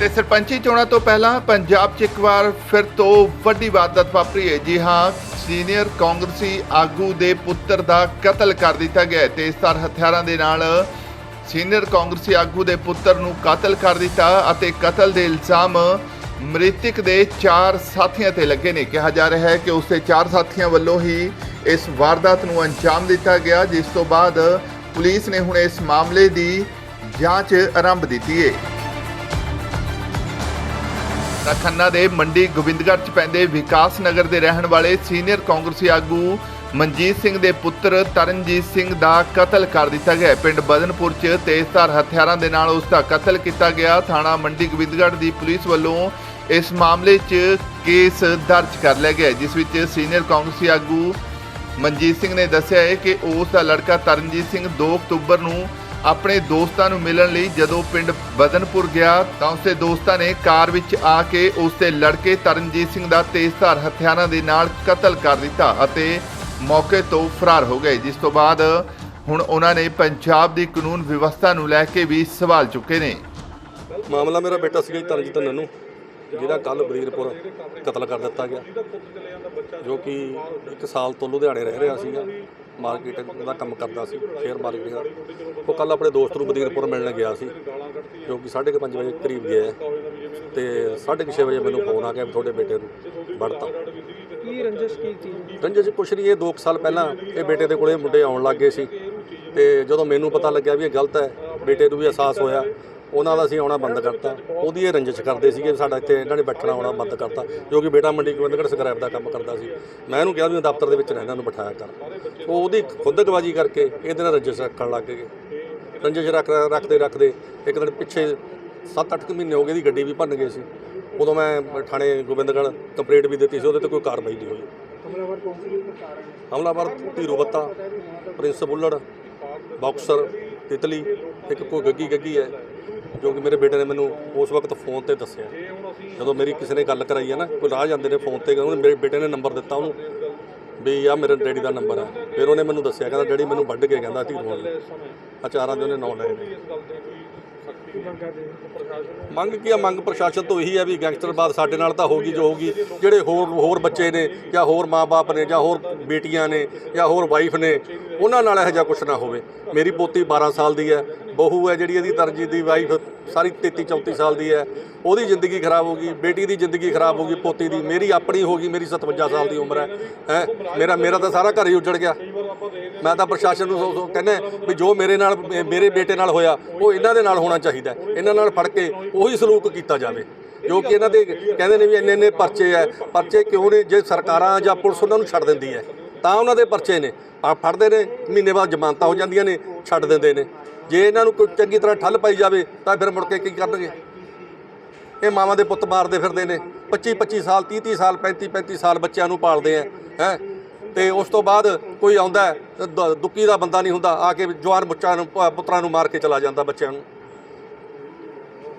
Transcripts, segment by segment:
ਤੇ ਸਰਪੰਚੀ ਚੋਣਾਂ ਤੋਂ ਪਹਿਲਾਂ ਪੰਜਾਬ 'ਚ ਇੱਕ ਵਾਰ ਫਿਰ ਤੋਂ ਵੱਡੀ ਵਾਰਦਾਤ ਵਾਪਰੀ ਹੈ। ਜੀ ਹਾਂ, ਸੀਨੀਅਰ ਕਾਂਗਰਸੀ ਆਗੂ ਦੇ ਪੁੱਤਰ ਦਾ ਕਤਲ ਕਰ ਦਿੱਤਾ ਗਿਆ ਹੈ ਤੇ ਤੇਜ਼ਧਾਰ ਹਥਿਆਰਾਂ ਦੇ ਨਾਲ ਸੀਨੀਅਰ ਕਾਂਗਰਸੀ ਆਗੂ ਦੇ ਪੁੱਤਰ ਨੂੰ ਕਤਲ ਕਰ ਦਿੱਤਾ ਅਤੇ ਕਤਲ ਦੇ ਇਲਜ਼ਾਮ ਮ੍ਰਿਤਕ ਦੇ ਚਾਰ ਸਾਥੀਆਂ ਤੇ ਲੱਗੇ ਨੇ। ਕਿਹਾ ਜਾ ਰਿਹਾ ਹੈ ਕਿ ਉਸ ਦੇ ਚਾਰ ਸਾਥੀਆਂ ਵੱਲੋਂ ਹੀ ਇਸ ਵਾਰਦਾਤ ਨੂੰ ਅੰਜਾਮ ਦਿੱਤਾ ਗਿਆ, ਜਿਸ ਤੋਂ ਬਾਅਦ ਪੁਲਿਸ ਨੇ ਹੁਣ ਇਸ ਮਾਮਲੇ ਦੀ ਜਾਂਚ ਆਰੰਭ ਦਿੱਤੀ ਹੈ। ਤਾਂ ਖੰਨਾ ਦੇ ਮੰਡੀ ਗੋਬਿੰਦਗੜ੍ਹ ਚ ਪੈਂਦੇ ਵਿਕਾਸ ਨਗਰ ਦੇ ਰਹਿਣ ਵਾਲੇ ਸੀਨੀਅਰ ਕਾਂਗਰਸੀ ਆਗੂ ਮਨਜੀਤ ਸਿੰਘ ਦੇ ਪੁੱਤਰ ਤਰਨਜੀਤ ਸਿੰਘ ਦਾ ਕਤਲ ਕਰ ਦਿੱਤਾ ਗਿਆ। ਪਿੰਡ ਬਦਨਪੁਰ ਚ ਤੇਜ਼ਧਾਰ ਹਥਿਆਰਾਂ ਦੇ ਨਾਲ ਉਸ ਦਾ ਕਤਲ ਕੀਤਾ ਗਿਆ। ਥਾਣਾ ਮੰਡੀ ਗੋਬਿੰਦਗੜ੍ਹ ਦੀ ਪੁਲਿਸ ਵੱਲੋਂ ਇਸ ਮਾਮਲੇ 'ਚ ਕੇਸ ਦਰਜ ਕਰ ਲਿਆ ਗਿਆ, ਜਿਸ ਵਿੱਚ ਸੀਨੀਅਰ ਕਾਂਗਰਸੀ ਆਗੂ ਮਨਜੀਤ ਸਿੰਘ ਨੇ ਦੱਸਿਆ ਹੈ ਕਿ ਉਸ ਦਾ ਲੜਕਾ ਤਰਨਜੀਤ ਸਿੰਘ 2 ਅਕਤੂਬਰ ਨੂੰ ਆਪਣੇ ਦੋਸਤਾਂ ਨੂੰ ਮਿਲਣ ਲਈ ਜਦੋਂ ਪਿੰਡ ਬਦਨਪੁਰ ਗਿਆ ਤਾਂ ਉਸਦੇ ਦੋਸਤਾਂ ਨੇ ਕਾਰ ਵਿੱਚ ਆ ਕੇ ਉਸ ਦੇ ਲੜਕੇ ਤਰਨਜੀਤ ਸਿੰਘ ਦਾ ਤੇਜ਼ਧਾਰ ਹਥਿਆਰਾਂ ਦੇ ਨਾਲ ਕਤਲ ਕਰ ਦਿੱਤਾ ਅਤੇ ਮੌਕੇ ਤੋਂ ਫਰਾਰ ਹੋ ਗਏ, ਜਿਸ ਤੋਂ ਬਾਅਦ ਹੁਣ ਉਹਨਾਂ ਨੇ ਪੰਜਾਬ ਦੀ ਕਾਨੂੰਨ ਵਿਵਸਥਾ ਨੂੰ ਲੈ ਕੇ ਵੀ ਸਵਾਲ ਚੁੱਕੇ ਨੇ। ਮਾਮਲਾ ਮੇਰਾ ਬੇਟਾ ਸੀਗਾ ਜੀ, ਤਰਨਜੀਤ ਨਨੂ। ਜਿਹਦਾ ਕੱਲ ਬਰੀਰਪੁਰ ਕਤਲ ਕਰ ਦਿੱਤਾ ਗਿਆ ਜੋ ਕਿ ਇੱਕ ਸਾਲ ਤੋਂ ਲੁਧਿਆਣੇ ਰਹਿ ਰਿਹਾ ਸੀਗਾ ਮਾਰਕੀਟ ਦਾ ਕੰਮ ਕਰਦਾ ਸੀ ਸ਼ੇਅਰ ਮਾਰਕੀਟ ਦਾ। ਉਹ ਕੱਲ ਆਪਣੇ ਦੋਸਤ ਨੂੰ ਬਰੀਰਪੁਰ ਮਿਲਣ ਗਿਆ ਸੀ ਜੋ ਕਿ 5:30 ਵਜੇ ਕਰੀਬ ਗਿਆ ਤੇ 6:30 ਵਜੇ ਮੈਨੂੰ ਫੋਨ ਆ ਗਿਆ ਤੁਹਾਡੇ ਬੇਟੇ ਨੂੰ ਵੜਤਾ। ਕੀ ਰੰਜਿਸ਼ ਕੀ ਸੀ? ਰੰਜਨ ਜੀ ਕੁਛ ਨਹੀਂ ਇਹ 2 ਸਾਲ ਪਹਿਲਾਂ ਇਹ ਬੇਟੇ ਦੇ ਕੋਲੇ ਮੁੰਡੇ ਆਉਣ ਲੱਗ ਗਏ ਸੀ। ਤੇ ਜਦੋਂ ਮੈਨੂੰ ਪਤਾ ਲੱਗਿਆ ਵੀ ਇਹ ਗਲਤ ਹੈ ਬੇਟੇ ਨੂੰ ਵੀ ਅਹਿਸਾਸ ਹੋਇਆ ਉਹਨਾਂ ਦਾ ਅਸੀਂ ਆਉਣਾ ਬੰਦ ਕਰਤਾ। ਉਹਦੀ ਇਹ ਰੰਜਿਸ਼ ਕਰਦੇ ਸੀਗੇ ਵੀ ਸਾਡਾ ਇੱਥੇ ਇਹਨਾਂ ਨੇ ਬੈਠਣਾ ਆਉਣਾ ਬੰਦ ਕਰਤਾ, ਜੋ ਕਿ ਬੇਟਾ ਮੰਡੀ ਗੋਬਿੰਦਗੜ੍ਹ ਸਕ੍ਰੈਪ ਦਾ ਕੰਮ ਕਰਦਾ ਸੀ। ਮੈਂ ਇਹਨੂੰ ਕਿਹਾ ਵੀ ਦਫ਼ਤਰ ਦੇ ਵਿੱਚ ਰਹਿਣਾ ਨੂੰ ਬਿਠਾਇਆ ਕਰ। ਉਹ ਉਹਦੀ ਖੁੰਦਕਬਾਜੀ ਕਰਕੇ ਇਹਦੇ ਨਾਲ ਰੰਜਿਸ਼ ਰੱਖਣ ਲੱਗ ਗਏ। ਰੰਜਿਸ਼ ਰੱਖ ਰੱਖਦੇ ਰੱਖਦੇ ਇੱਕ ਦਿਨ ਪਿੱਛੇ 7-8 ਮਹੀਨੇ ਹੋ ਗਏ ਦੀ ਗੱਡੀ ਵੀ ਭੰਨ ਗਏ ਸੀ। ਉਦੋਂ ਮੈਂ ਥਾਣੇ ਗੋਬਿੰਦਗੜ੍ਹ ਕੰਪਲੇਂਟ ਵੀ ਦਿੱਤੀ ਸੀ, ਉਹਦੇ ਤੇ ਕੋਈ ਕਾਰਵਾਈ ਨਹੀਂ ਹੋਈ। ਹਮਲਾਵਰ ਹਮਲਾਵਰ ਧੀਰੂ ਬੱਤਾ, ਪ੍ਰਿੰਸ ਬੁੱਲੜ, ਬਾਕਸਰ, ਤਿਤਲੀ, ਇੱਕ ਕੋਈ ਗੱਗੀ ਗੱਗੀ ਹੈ। ਜੋ ਕਿ ਮੇਰੇ ਬੇਟੇ ਨੇ ਮੈਨੂੰ ਉਸ ਵਕਤ ਫੋਨ ਤੇ ਦੱਸਿਆ। ਜਦੋਂ ਮੇਰੀ ਕਿਸੇ ਨੇ ਗੱਲ ਕਰਾਈ ਹੈ ਨਾ, ਕੋਈ ਰਾਹ ਜਾਂਦੇ ਨੇ ਫੋਨ ਤੇ ਉਹਨੇ ਮੇਰੇ ਬੇਟੇ ਨੇ ਨੰਬਰ ਦਿੱਤਾ ਉਹਨੂੰ ਵੀ ਆ ਮੇਰੇ ਡੈਡੀ ਦਾ ਨੰਬਰ ਹੈ। ਫਿਰ ਉਹਨੇ ਮੈਨੂੰ ਦੱਸਿਆ, ਕਹਿੰਦਾ, ਡੈਡੀ ਮੈਨੂੰ ਵੱਢ ਕੇ, ਕਹਿੰਦਾ ਧੀਰੂ ਵਾਲੇ ਅਚਾਰਾਂ ਦੇ ਉਹਨੇ ਨਾਂ ਲਏ ਨੇ। ਮੰਗ ਕੀ ਆ? ਮੰਗ ਪ੍ਰਸ਼ਾਸਨ ਤੋਂ ਇਹੀ ਹੈ ਵੀ ਗੈਂਗਸਟਰ ਗੈਂਗਸਟਰਬਾਦ ਸਾਡੇ ਨਾਲ ਤਾਂ ਹੋਗੀ ਜੋ ਹੋਗੀ। ਜਿਹੜੇ ਹੋਰ ਹੋਰ ਬੱਚੇ ਨੇ ਜਾਂ ਹੋਰ ਮਾਪੇ ਨੇ ਜਾਂ ਹੋਰ ਬੇਟੀਆਂ ਨੇ ਜਾਂ ਹੋਰ ਵਾਈਫ ਨੇ, ਉਹਨਾਂ ਨਾਲ ਇਹੋ ਜਿਹਾ ਕੁਝ ਨਾ ਹੋਵੇ। ਮੇਰੀ ਪੋਤੀ 12 ਸਾਲ ਦੀ ਹੈ। ਬਹੂ ਹੈ ਜਿਹੜੀ ਇਹਦੀ ਤਰਜੀਹ ਦੀ ਵਾਈਫ ਸਾਰੀ 33 34 ਸਾਲ ਦੀ ਹੈ। ਉਹਦੀ ਜ਼ਿੰਦਗੀ ਖਰਾਬ ਹੋ ਗਈ ਬੇਟੀ ਦੀ ਜ਼ਿੰਦਗੀ ਖਰਾਬ ਹੋ ਗਈ ਪੋਤੀ ਦੀ। ਮੇਰੀ ਆਪਣੀ ਹੋ ਗਈ ਮੇਰੀ 57 ਸਾਲ ਦੀ ਉਮਰ ਹੈ। ਹੈ? ਮੇਰਾ ਮੇਰਾ ਤਾਂ ਸਾਰਾ ਘਰ ਹੀ ਉੱਜੜ ਗਿਆ। ਮੈਂ ਤਾਂ ਪ੍ਰਸ਼ਾਸਨ ਨੂੰ ਸੋ- ਸੋ ਕਹਿੰਦਾ ਵੀ ਜੋ ਮੇਰੇ ਨਾਲ, ਮੇਰੇ ਬੇਟੇ ਨਾਲ ਹੋਇਆ, ਉਹ ਇਹਨਾਂ ਦੇ ਨਾਲ ਹੋਣਾ ਚਾਹੀਦਾ ਇਹਨਾਂ ਨਾਲ ਫੜ ਕੇ ਉਹੀ ਸਲੂਕ ਕੀਤਾ ਜਾਵੇ। ਜੋ ਕਿ ਇਹਨਾਂ ਦੇ ਕਹਿੰਦੇ ਨੇ ਵੀ ਇੰਨੇ ਇੰਨੇ ਪਰਚੇ ਹੈ। ਪਰਚੇ ਕਿਉਂ ਨੇ? ਜੇ ਸਰਕਾਰਾਂ ਜਾਂ ਪੁਲਿਸ ਉਹਨਾਂ ਨੂੰ ਛੱਡ ਦਿੰਦੀ ਹੈ, ਤਾਂ ਉਹਨਾਂ ਦੇ ਪਰਚੇ ਨੇ। ਆ ਫੜਦੇ ਨੇ, ਮਹੀਨੇ ਬਾਅਦ ਜ਼ਮਾਨਤਾਂ ਹੋ ਜਾਂਦੀਆਂ ਨੇ, ਛੱਡ ਦਿੰਦੇ ਨੇ। ਜੇ ਇਹਨਾਂ ਨੂੰ ਕੋਈ ਚੰਗੀ ਤਰ੍ਹਾਂ ਠੱਲ ਪਾਈ ਜਾਵੇ, ਤਾਂ ਫਿਰ ਮੁੜ ਕੇ ਕੀ ਕਰਨਗੇ? ਇਹ ਮਾਵਾਂ ਦੇ ਪੁੱਤ ਮਾਰਦੇ ਫਿਰਦੇ ਨੇ। 25 25 ਸਾਲ 30 30 ਸਾਲ 35 35 ਸਾਲ ਬੱਚਿਆਂ ਨੂੰ ਪਾਲਦੇ ਆ ਹੈ? ਤੇ ਉਸ ਤੋਂ ਬਾਅਦ ਕੋਈ ਆਉਂਦਾ ਹੈ, ਦੁੱਕੀ ਦਾ ਬੰਦਾ ਨਹੀਂ ਹੁੰਦਾ ਆ ਕੇ ਜਵਾਨ ਬੱਚਿਆਂ ਨੂੰ ਪੁੱਤਰਾਂ ਨੂੰ ਮਾਰ ਕੇ ਚਲਾ ਜਾਂਦਾ ਬੱਚਿਆਂ ਨੂੰ।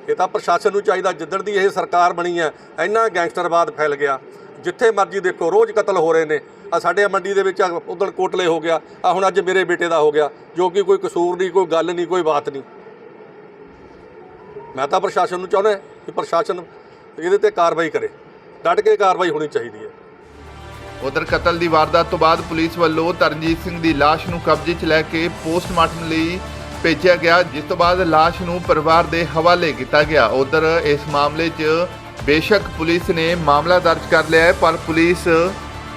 ਇਹ ਤਾਂ ਪ੍ਰਸ਼ਾਸਨ ਨੂੰ ਚਾਹੀਦਾ ਜਿੱਦਣ ਦੀ ਇਹ ਸਰਕਾਰ ਬਣੀ ਹੈ ਇੰਨਾ ਗੈਂਗਸਟਰਵਾਦ ਫੈਲ ਗਿਆ। ਜਿੱਥੇ ਮਰਜ਼ੀ ਦੇਖੋ ਰੋਜ਼ ਕਤਲ ਹੋ ਰਹੇ ਨੇ। ਆ ਸਾਡੇ ਮੰਡੀ ਦੇ ਵਿੱਚ ਉਦਣ ਕੋਟਲੇ ਹੋ ਗਿਆ ਆ ਹੁਣ ਅੱਜ ਮੇਰੇ ਬੇਟੇ ਦਾ ਹੋ ਗਿਆ ਜੋ ਕਿ ਕੋਈ ਕਸੂਰ ਨਹੀਂ ਕੋਈ ਗੱਲ ਨਹੀਂ ਕੋਈ ਬਾਤ ਨਹੀਂ। ਮੈਂ ਤਾਂ ਪ੍ਰਸ਼ਾਸਨ ਨੂੰ ਚਾਹੁੰਦਾ ਕਿ ਪ੍ਰਸ਼ਾਸਨ ਇਹਦੇ ਤੇ ਕਾਰਵਾਈ ਕਰੇ। ਡਟ ਕੇ ਕਾਰਵਾਈ ਹੋਣੀ ਚਾਹੀਦੀ ਹੈ। ਉਧਰ ਕਤਲ ਦੀ ਵਾਰਦਾਤ ਤੋਂ ਬਾਅਦ ਪੁਲਿਸ ਵੱਲੋਂ ਤਰਨਜੀਤ ਸਿੰਘ ਦੀ ਲਾਸ਼ ਨੂੰ ਕਬਜ਼ੇ 'ਚ ਲੈ ਕੇ ਪੋਸਟਮਾਰਟਮ ਲਈ ਭੇਜਿਆ ਗਿਆ, ਜਿਸ ਤੋਂ ਬਾਅਦ ਲਾਸ਼ ਨੂੰ ਪਰਿਵਾਰ ਦੇ ਹਵਾਲੇ ਕੀਤਾ ਗਿਆ। ਉਧਰ ਇਸ ਮਾਮਲੇ 'ਚ ਬੇਸ਼ੱਕ ਪੁਲਿਸ ਨੇ ਮਾਮਲਾ ਦਰਜ ਕਰ ਲਿਆ ਹੈ, ਪਰ ਪੁਲਿਸ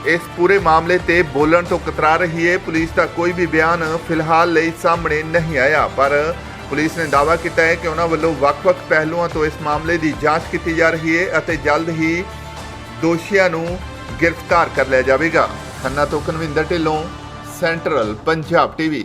ਇਸ ਪੂਰੇ ਮਾਮਲੇ ਤੇ ਬੋਲਣ ਤੋਂ ਕਤਰਾ ਰਹੀ ਹੈ। ਪੁਲਿਸ ਦਾ ਕੋਈ ਵੀ ਬਿਆਨ ਫਿਲਹਾਲ ਲਈ ਸਾਹਮਣੇ ਨਹੀਂ ਆਇਆ, ਪਰ ਪੁਲਿਸ ਨੇ ਦਾਅਵਾ ਕੀਤਾ ਹੈ ਕਿ ਉਹਨਾਂ ਵੱਲੋਂ ਵੱਖ-ਵੱਖ ਪਹਿਲੂਆਂ ਤੋਂ ਇਸ ਮਾਮਲੇ ਦੀ ਜਾਂਚ ਕੀਤੀ ਜਾ ਰਹੀ ਹੈ ਅਤੇ ਜਲਦ ਹੀ ਦੋਸ਼ੀਆਂ ਨੂੰ ਗ੍ਰਿਫਤਾਰ ਕਰ ਲਿਆ ਜਾਵੇਗਾ। ਖੰਨਾ ਤੋਂ ਕਨਵਿੰਦਰ ਢਿੱਲੋਂ ਸੈਂਟਰਲ ਪੰਜਾਬ ਟੀਵੀ।